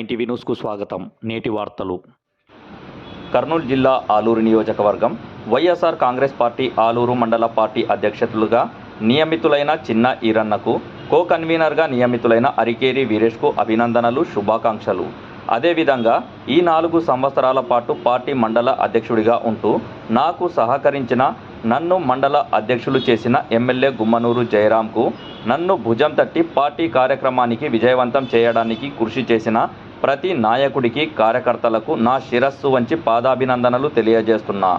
TV న్యూస్కు స్వాగతం. నేటి వార్తలు. కర్నూలు జిల్లా ఆలూరు నియోజకవర్గం వైఎస్ఆర్ కాంగ్రెస్ పార్టీ ఆలూరు మండల పార్టీ అధ్యక్షులుగా నియమితులైన చిన్న ఈరన్నకు కో కన్వీనర్గా నియమితులైన అరికేరి వీరేష్కు అభినందనలు శుభాకాంక్షలు. అదేవిధంగా ఈ నాలుగు సంవత్సరాల పాటు పార్టీ మండల అధ్యక్షుడిగా ఉంటూ నాకు సహకరించిన నన్ను మండల అధ్యక్షులు చేసిన ఎమ్మెల్యే గుమ్మనూరు జయరాంకు నన్ను భుజం తట్టి పార్టీ కార్యక్రమానికి విజయవంతం చేయడానికి కృషి చేసిన ప్రతి నాయకుడికి కార్యకర్తలకు నా శిరస్సు వంచి పాదాభినందనలు తెలియజేస్తున్నా.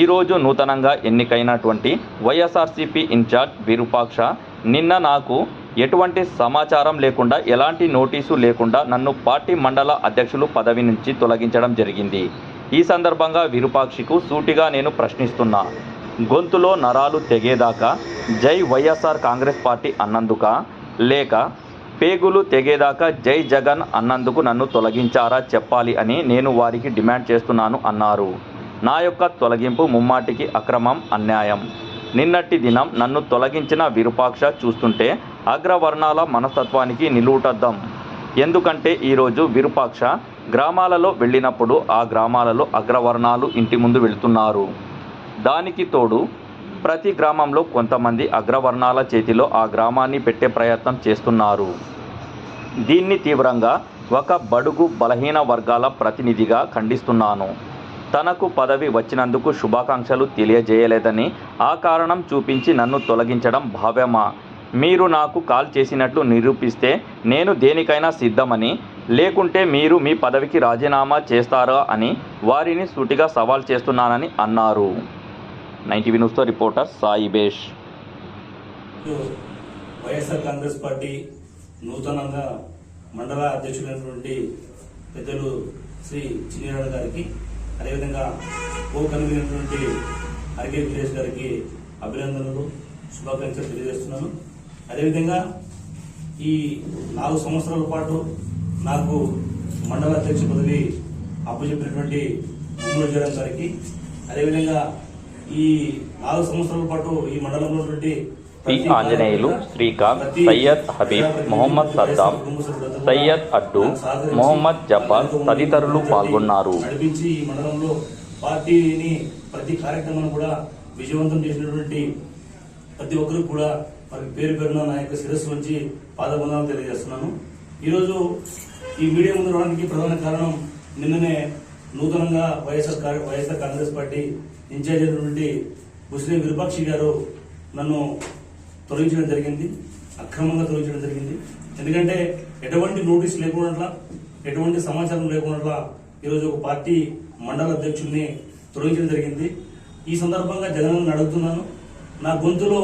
ఈరోజు నూతనంగా ఎన్నికైనటువంటి వైఎస్ఆర్సీపీ ఇన్ఛార్జ్ విరూపాక్ష నిన్న నాకు ఎటువంటి సమాచారం లేకుండా ఎలాంటి నోటీసు లేకుండా నన్ను పార్టీ మండల అధ్యక్షులు పదవి నుంచి తొలగించడం జరిగింది. ఈ సందర్భంగా విరూపాక్షికు సూటిగా నేను ప్రశ్నిస్తున్నా. గొంతులో నరాలు తెగేదాకా జై వైఎస్ఆర్ కాంగ్రెస్ పార్టీ అన్నందుక? లేక పేగులు తెగేదాకా జై జగన్ అన్నందుకు నన్ను తొలగించారా చెప్పాలి అని నేను వారికి డిమాండ్ చేస్తున్నాను అన్నారు. నా యొక్క తొలగింపు ముమ్మాటికి అక్రమం అన్యాయం. నిన్నటి దినం నన్ను తొలగించిన విరూపాక్ష చూస్తుంటే అగ్రవర్ణాల మనస్తత్వానికి నిలువుటద్దాం. ఎందుకంటే ఈరోజు విరూపాక్ష గ్రామాలలో వెళ్ళినప్పుడు ఆ గ్రామాలలో అగ్రవర్ణాలు ఇంటి ముందు వెళుతున్నారు. దానికి తోడు ప్రతి గ్రామంలో కొంతమంది అగ్రవర్ణాల చేతిలో ఆ గ్రామాన్ని పెట్టే ప్రయత్నం చేస్తున్నారు. దీన్ని తీవ్రంగా ఒక బడుగు బలహీన వర్గాల ప్రతినిధిగా ఖండిస్తున్నాను. తనకు పదవి వచ్చినందుకు శుభాకాంక్షలు తెలియజేయలేదని ఆ కారణం చూపించి నన్ను తొలగించడం భావ్యమా? మీరు నాకు కాల్ చేసినట్లు నిరూపిస్తే నేను దేనికైనా సిద్ధమని లేకుంటే మీరు మీ పదవికి రాజీనామా చేస్తారా అని వారిని సూటిగా సవాల్ చేస్తున్నానని అన్నారు. Ninety న్యూస్తో reporter Saibesh YSR Congress party నూతనంగా మండల అధ్యక్షులైనటువంటి పెద్దలు శ్రీ చిన్నీరాడు గారికి అదేవిధంగా కో కన్వీనటువంటి అరగే విలేజ్ గారికి అభినందనలు శుభాకాంక్షలు తెలియజేస్తున్నాను. అదేవిధంగా ఈ నాలుగు సంవత్సరాల పాటు నాకు మండల అధ్యక్ష పదవి అప్పచెప్పినటువంటి ముమ్మడి జగన్ గారికి. అదేవిధంగా ఈ నాలుగు సంవత్సరాల పాటు ఈ మండలంలో ఉన్నటువంటి పి. ఆంజనేయులు శ్రీకాంత్ సయ్యద్ హబీబ్ మొహమ్మద్ సద్దాం సయ్యద్ అడ్డు మొహమ్మద్ జబ్బార్ తదితరులు పాల్గొన్నారు నడిపించి ఈ మండలంలో పార్టీని ప్రతి కార్యక్రమం కూడా విజయవంతం చేసినటువంటి ప్రతి ఒక్కరు కూడా మరి పేరు పేరున నా యొక్క శిరస్సు నుంచి పాదబంధాలు తెలియజేస్తున్నాను. ఈరోజు ఈ మీడియా ముందు రావడానికి ప్రధాన కారణం నిన్ననే నూతనంగా YSR YSR Congress party in-charge అయినటువంటి ముస్లిం విరూపాక్షి గారు నన్ను తొలగించడం జరిగింది. అక్రమంగా తొలగించడం జరిగింది. ఎందుకంటే ఎటువంటి నోటీస్ లేకుండా ఎటువంటి సమాచారం లేకుండా ఈరోజు ఒక పార్టీ మండల అధ్యక్షుల్ని తొలగించడం జరిగింది. ఈ సందర్భంగా జగన్ అడుగుతున్నాను నా గొంతులో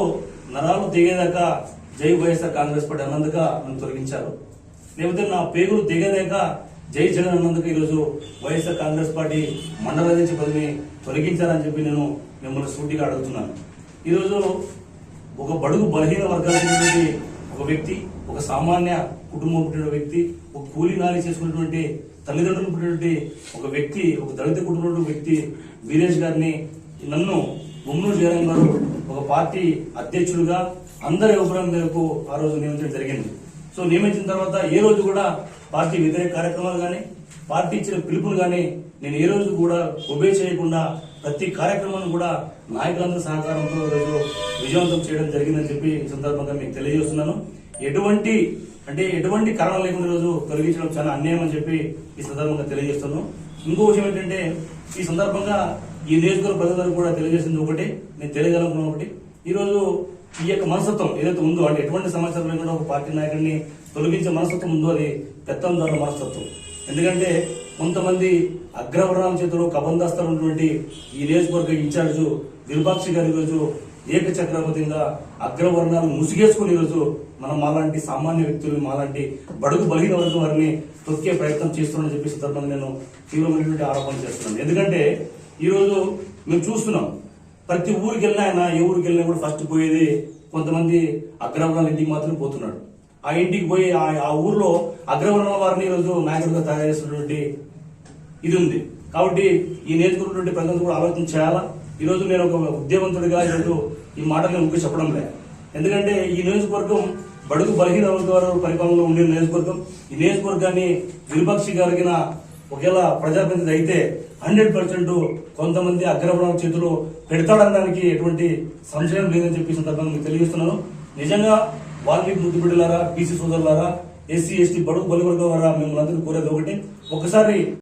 నరాలు తెగేదాకా జై వైఎస్ఆర్ కాంగ్రెస్ పార్టీ అన్నందుక నన్ను తొలగించారు. లేకపోతే నా పేగులు దిగలేక జై జగన్ అన్నందుకు ఈరోజు వైఎస్ఆర్ కాంగ్రెస్ పార్టీ మండల అధ్యక్ష పదవిని తొలగించాలని చెప్పి నేను మిమ్మల్ని సూటిగా అడుగుతున్నాను. ఈరోజు ఒక బడుగు బలహీన వర్గాలైనటువంటి ఒక వ్యక్తి ఒక సామాన్య కుటుంబం పుట్టిన వ్యక్తి ఒక కూలీ నాలి చేసుకున్నటువంటి తల్లిదండ్రులు పుట్టినటువంటి ఒక వ్యక్తి ఒక దళిత కుటుంబం వ్యక్తి వీరేష్ గారిని నన్ను ముమ్మూరు జయరాం గారు ఒక పార్టీ అధ్యక్షుడిగా అందరి అభిప్రాయం మేరకు ఆ రోజు నియమించడం జరిగింది. సో నియమించిన తర్వాత ఏ రోజు కూడా పార్టీ వ్యతిరేక కార్యక్రమాలు కానీ పార్టీ ఇచ్చిన పిలుపులు కానీ నేను ఏ రోజు కూడా ఉభయ చేయకుండా ప్రతి కార్యక్రమాన్ని కూడా నాయకులందరి సహకారంతో రోజు విజయవంతం చేయడం జరిగిందని చెప్పి ఈ సందర్భంగా మీకు తెలియజేస్తున్నాను. ఎటువంటి అంటే ఎటువంటి కారణం లేకుండా రోజు తొలగించడం చాలా అన్యాయం అని చెప్పి ఈ సందర్భంగా తెలియజేస్తున్నాను. ఇంకో విషయం ఏంటంటే ఈ సందర్భంగా ఈ నియోజకవర్గ ప్రజలందరూ కూడా తెలియజేసింది ఒకటి నేను తెలియజేయాలనుకున్న ఒకటి. ఈరోజు ఈ యొక్క మనస్తత్వం ఏదైతే ఉందో అంటే ఎటువంటి సమాచారం లేకుండా ఒక పార్టీ నాయకుడిని తొలగించే మనస్తత్వం ఉందో అది పెత్తందారుల మనస్తత్వం. ఎందుకంటే కొంతమంది అగ్రవర్ణాల చేతిలో కబందాస్తారు ఉన్నటువంటి ఈ నియోజకవర్గ ఇన్ఛార్జు విరూపాక్షి గారి రోజు ఏకచక్రవర్తిగా అగ్రవర్ణాలు ముసిగేసుకుని ఈరోజు మనం మాలాంటి సామాన్య వ్యక్తులు మాలాంటి బడుగు బలహీన వరకు వారిని తొక్కే ప్రయత్నం చేస్తున్నామని చెప్పి సందర్భంగా నేను తీవ్రమైనటువంటి ఆరోపణ చేస్తున్నాను. ఎందుకంటే ఈరోజు మేము చూస్తున్నాం ప్రతి ఊరికి వెళ్ళినా ఆయన ఏ ఊరికి వెళ్ళినా కూడా ఫస్ట్ పోయేది కొంతమంది అగ్రవర్ణాల ఇంటికి మాత్రం పోతున్నాడు ఆ ఇంటికి పోయి ఆ- ఆ ఊర్లో అగ్రవర్ణాల వారిని ఈరోజు నాయకుడిగా తయారు చేస్తున్నటువంటి ఇది ఉంది. కాబట్టి ఈ నేర్చుకున్నటువంటి ప్రజలు కూడా ఆలోచన చేయాలా? ఈ రోజు నేను ఒక ఉద్యమంతుడిగా ఈరోజు ఈ మాటలు నేను చెప్పడం లే ఎందుకంటే ఈ నియోజకవర్గం బడుగు బలహీన వర్గాల పరిపాలనలో ఉండే నియోజకవర్గం. ఈ నియోజకవర్గాన్ని విరుపక్షి కలిగిన ఒకవేళ ప్రజాప్రతినిధి అయితే హండ్రెడ్ పర్సెంట్ కొంతమంది అగ్రబలం చేతిలో పెడతాడనడానికి ఎటువంటి సంశయం లేదని చెప్పి సందర్భంగా మీకు తెలియజేస్తున్నాను. నిజంగా వాల్మీకి ముద్దుబిడ్డలారా బీసీ సోదరులారా ఎస్సీ ఎస్టీ బడుగు బలివర్గం వారా మిమ్మల్ని అందరూ కోరేది ఒకటి. ఒకసారి